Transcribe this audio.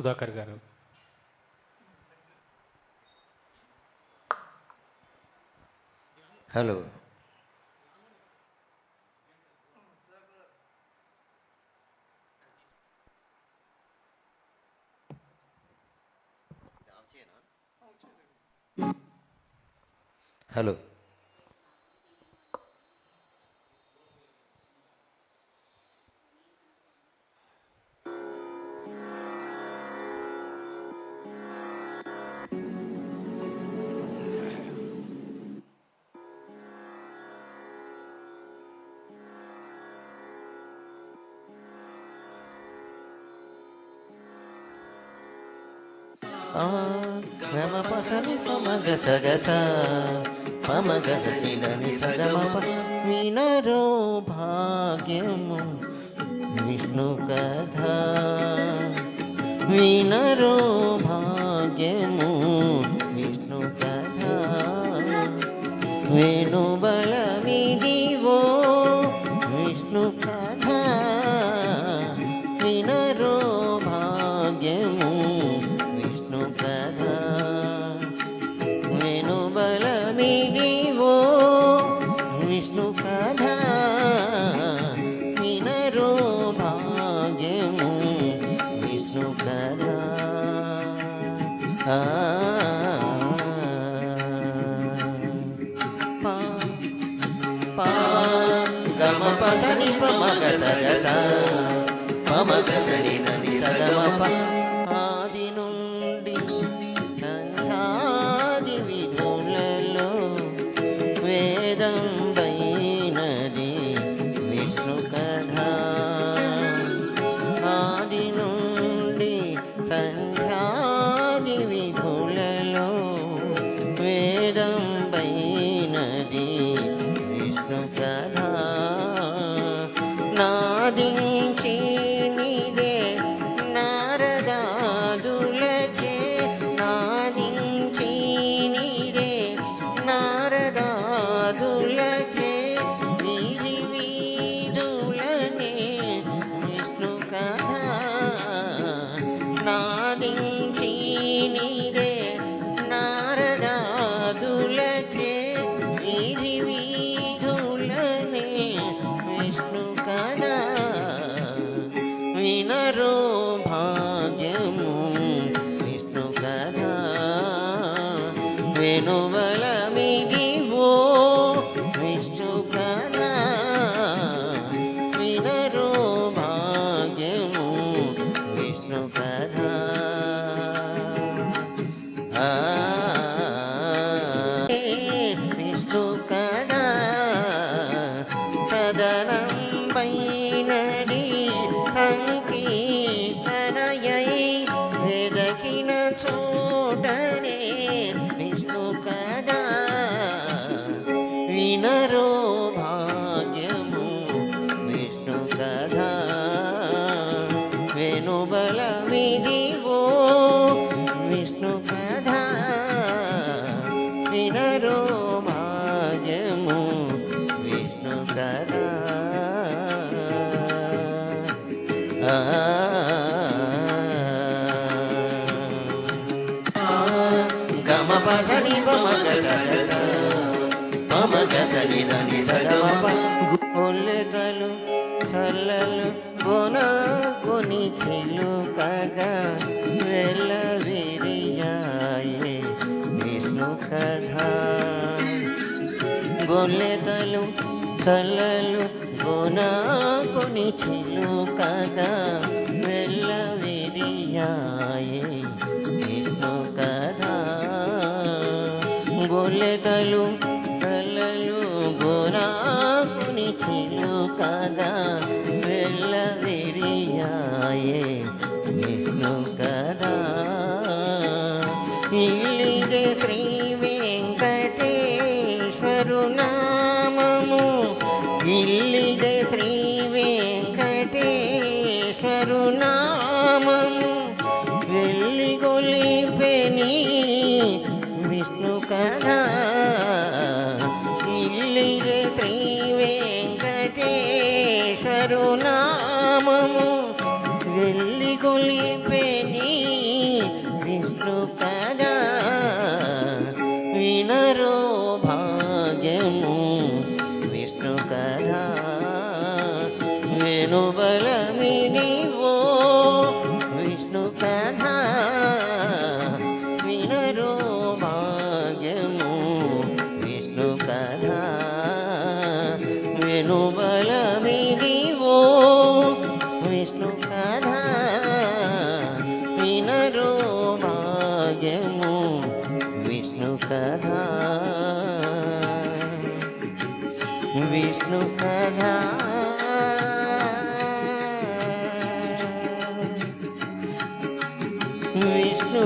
सुधाकर गार hello hello గమ పసని మగ సగస మమగ సని సగమ వినరో భాగ్యము విష్ణు కథ. వినరో భాగ్యము విష్ణు కథ. వేణుబల గమ పసని పమ గస గస పమ గసని నది సగమ ప ವೇಣುಮಲ శిరోమాయము విష్ణు కదా. గమ పసని మమ గసని మమ గసని దని సగ గోలెదలు కలలు గోనాకొని చిలుకగా వెళ్ళవిరియాయే కదా. గోలెదలు కలలు గోనాకొని చిలుకగా వెళ్ళవిరియాయే నిన్ను కదా. ఈ కొలిపేని విష్ణు కదా వినరు విష్ణు కథ. విష్ణు